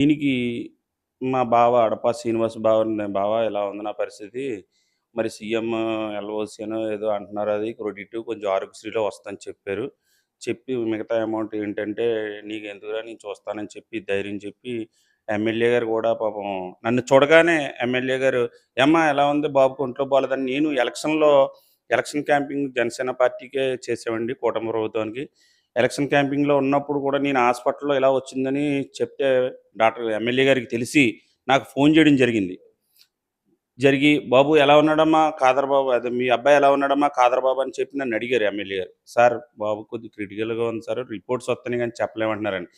దీనికి మా బావ అడపా శ్రీనివాస్ బావ బావ ఇలా ఉంది నా పరిస్థితి? మరి సీఎం ఎల్ఓసి ఏదో అంటున్నారు అది క్రెడిట్ కొంచెం ఆరోగ్యశ్రీలో వస్తుందని చెప్పారు. చెప్పి మిగతా అమౌంట్ ఏంటంటే నీకు ఎందుకురా నేను చూస్తానని చెప్పి ధైర్యం చెప్పి ఎమ్మెల్యే గారు కూడా పాపం నన్ను చూడగానే ఎమ్మెల్యే గారు ఏమ్మా ఎలా ఉంది బాబు? ఒంట్లో బాగాలేదని నేను ఎలక్షన్లో ఎలక్షన్ క్యాంపింగ్ జనసేన పార్టీకే చేసామండి కూటమి ప్రభుత్వానికి. ఎలక్షన్ క్యాంపింగ్లో ఉన్నప్పుడు కూడా నేను హాస్పిటల్లో ఇలా వచ్చిందని చెప్తే డాక్టర్ ఎమ్మెల్యే గారికి తెలిసి నాకు ఫోన్ చేయడం జరిగింది. జరిగి బాబు ఎలా ఉన్నాడమ్మా? కాదర్ బాబు అదే మీ అబ్బాయి ఎలా ఉన్నాడమ్మా? కాదర్ బాబు అని చెప్పి నన్ను అడిగారు ఎమ్మెల్యే గారు. సార్ బాబు కొద్ది క్రిటికల్గా ఉంది సార్ రిపోర్ట్స్ వస్తున్నాయి కానీ చెప్పలేమంటున్నారని.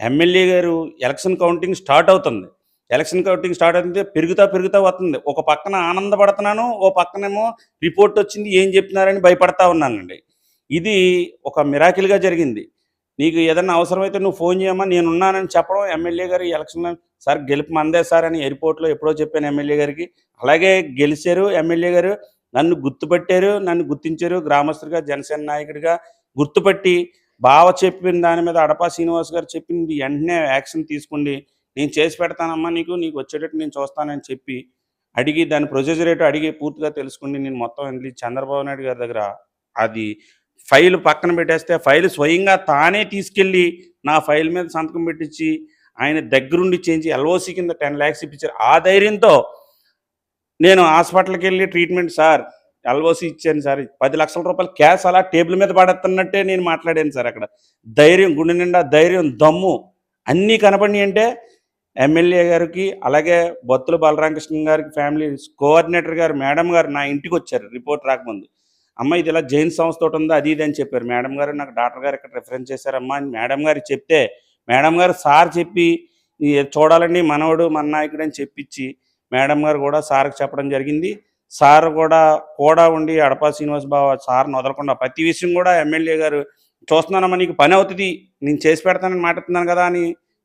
ఎమ్మెల్యే గారు ఎలక్షన్ కౌంటింగ్ స్టార్ట్ అవుతుంది. ఎలక్షన్ కౌంటింగ్ స్టార్ట్ అవుతుంది పెరుగుతా పెరుగుతా వస్తుంది. ఒక పక్కన ఆనందపడుతున్నాను ఓ పక్కనేమో రిపోర్ట్ వచ్చింది ఏం చెప్తున్నారని భయపడతా ఉన్నానండి. ఇది ఒక మిరాకిల్గా జరిగింది. నీకు ఏదైనా అవసరమైతే నువ్వు ఫోన్ చేయమ్మా నేను ఉన్నానని చెప్పడం ఎమ్మెల్యే గారు ఎలక్షన్లో సార్ గెలుపు మందే సార్ అని ఎయిర్పోర్ట్లో ఎప్పుడో చెప్పాను ఎమ్మెల్యే గారికి. అలాగే గెలిచారు ఎమ్మెల్యే గారు. నన్ను గుర్తుపట్టారు నన్ను గుర్తించారు గ్రామస్తుడిగా జనసేన నాయకుడిగా గుర్తుపట్టి బావ చెప్పిన దాని మీద అడపా శ్రీనివాస్ గారు చెప్పింది వెంటనే యాక్షన్ తీసుకోండి. నేను చేసి పెడతానమ్మా నీకు నీకు వచ్చేటట్టు నేను చూస్తానని చెప్పి అడిగి దాని ప్రొసీజర్ రేటు అడిగి పూర్తిగా తెలుసుకుని నేను మొత్తం వెళ్ళి చంద్రబాబు నాయుడు గారి దగ్గర అది ఫైల్ పక్కన పెట్టేస్తే ఫైల్ స్వయంగా తానే తీసుకెళ్ళి నా ఫైల్ మీద సంతకం పెట్టించి ఆయన దగ్గరుండి చేయించి ఎల్ఓసి కింద టెన్ ల్యాక్స్ ఇప్పించారు. ఆ ధైర్యంతో నేను హాస్పిటల్కి వెళ్ళి ట్రీట్మెంట్ సార్ ఎల్ఓసి ఇచ్చాను సార్. పది లక్షల రూపాయలు క్యాష్ అలా టేబుల్ మీద పడేస్తున్నట్టే నేను మాట్లాడాను సార్ అక్కడ. ధైర్యం గుండె నిండా ధైర్యం దమ్ము అన్నీ కనపడి అంటే ఎమ్మెల్యే గారికి అలాగే బొత్తుల బలరామకృష్ణ గారికి ఫ్యామిలీ కోఆర్డినేటర్ గారు మేడం గారు నా ఇంటికి వచ్చారు రిపోర్ట్ రాకముందు. అమ్మ ఇది ఇలా జైన్ సంస్థ ఒకటి ఉంది అది ఇది అని చెప్పారు. మేడం గారు నాకు డాక్టర్ గారు ఇక్కడ రిఫరెన్స్ చేశారమ్మా అని మేడం గారు చెప్తే మేడం గారు సార్ చెప్పి చూడాలండి మనవడు మన నాయకుడు అని చెప్పించి మేడం గారు కూడా సార్కి చెప్పడం జరిగింది. సార్ కూడా కూడా ఉండి అడపా శ్రీనివాస్ బావ సార్ని వదలకుండా ప్రతి విషయం కూడా ఎమ్మెల్యే గారు చూస్తున్నానమ్మా నీకు పని అవుతుంది నేను చేసి పెడతానని మాట్లాడుతున్నాను కదా అని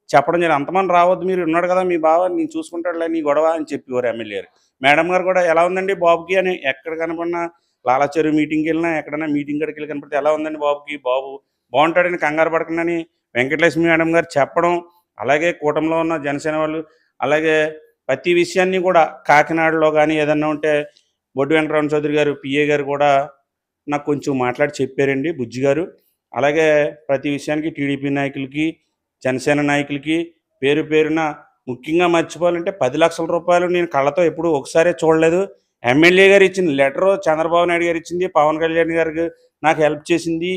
చెప్పడం జరిగింది. అంతమంది రావద్దు మీరు ఉన్నాడు కదా మీ బావ నేను చూసుకుంటాడులే నీ గొడవ అని చెప్పేవారు ఎమ్మెల్యే గారు. మేడం గారు కూడా ఎలా ఉందండి బాబుకి అని ఎక్కడ కనపడినా లాలాచెరువు మీటింగ్కి వెళ్ళినా ఎక్కడైనా మీటింగ్ కాడికి వెళ్ళి కనపడితే ఎలా ఉందండి బాబుకి? బాబు బాగుంటాడని కంగారు పడకుండాని వెంకటలక్ష్మి మేడం గారు చెప్పడం అలాగే కూటమిలో ఉన్న జనసేన వాళ్ళు అలాగే ప్రతి విషయాన్ని కూడా కాకినాడలో కానీ ఏదన్నా ఉంటే బొడ్డు వెంకటరమణ చౌదరి గారు పిఏ గారు కూడా నాకు కొంచెం మాట్లాడి చెప్పారండి బుజ్జి గారు. అలాగే ప్రతి విషయానికి టీడీపీ నాయకులకి జనసేన నాయకులకి పేరు పేరున ముఖ్యంగా మర్చిపోవాలంటే పది లక్షల రూపాయలు నేను కళ్ళతో ఎప్పుడు ఒకసారే చూడలేదు. ఎమ్మెల్యే గారు ఇచ్చిన లెటరు చంద్రబాబు నాయుడు గారు ఇచ్చింది పవన్ కళ్యాణ్ గారికి నాకు హెల్ప్ చేసింది.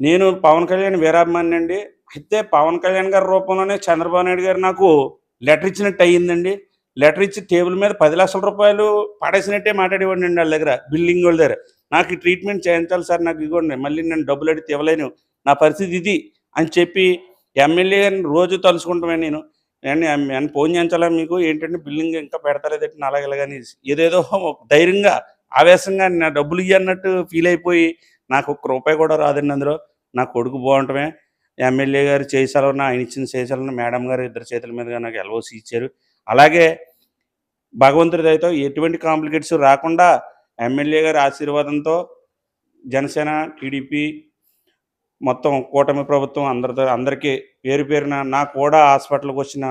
నేను పవన్ కళ్యాణ్ వీరాభిమాని అండి అయితే పవన్ కళ్యాణ్ గారి రూపంలోనే చంద్రబాబు నాయుడు గారు నాకు లెటర్ ఇచ్చినట్టు అయ్యిందండి. లెటర్ ఇచ్చి టేబుల్ మీద పది లక్షల రూపాయలు పడేసినట్టే మాట్లాడేవాడిని అండి వాళ్ళ దగ్గర బిల్డింగ్ వాళ్ళ దగ్గర. నాకు ట్రీట్మెంట్ చేయించాలి సార్ నాకు ఇవ్వండి మళ్ళీ నేను డబ్బులు అడిగితే ఇవ్వలేను. నా పరిస్థితి ఇది అని చెప్పి ఎమ్మెల్యే గారిని రోజు తలుచుకుంటామే నేను. నేను నేను ఫోన్ చేయించాలా మీకు? ఏంటంటే బిల్డింగ్ ఇంకా పెడతలేదంటే అలాగలాగని ఏదేదో ధైర్యంగా ఆవేశంగా నా డబ్బులు ఇవ్వన్నట్టు అన్నట్టు ఫీల్ అయిపోయి నాకు ఒక్క రూపాయి కూడా రాదండి అందులో. నా కొడుకు బాగుంటమే. ఎమ్మెల్యే గారు చేసాలన్న ఆయన ఇచ్చిన చేసాలన్న మేడం గారు ఇద్దరు చేతుల మీదుగా నాకు ఎల్ఓసి ఇచ్చారు. అలాగే భగవంతుడి దయతో ఎటువంటి కాంప్లికేట్స్ రాకుండా ఎమ్మెల్యే గారి ఆశీర్వాదంతో జనసేన టీడీపీ మొత్తం కూటమి ప్రభుత్వం అందరితో అందరికీ పేరు పేరున నా కూడా హాస్పిటల్కి వచ్చిన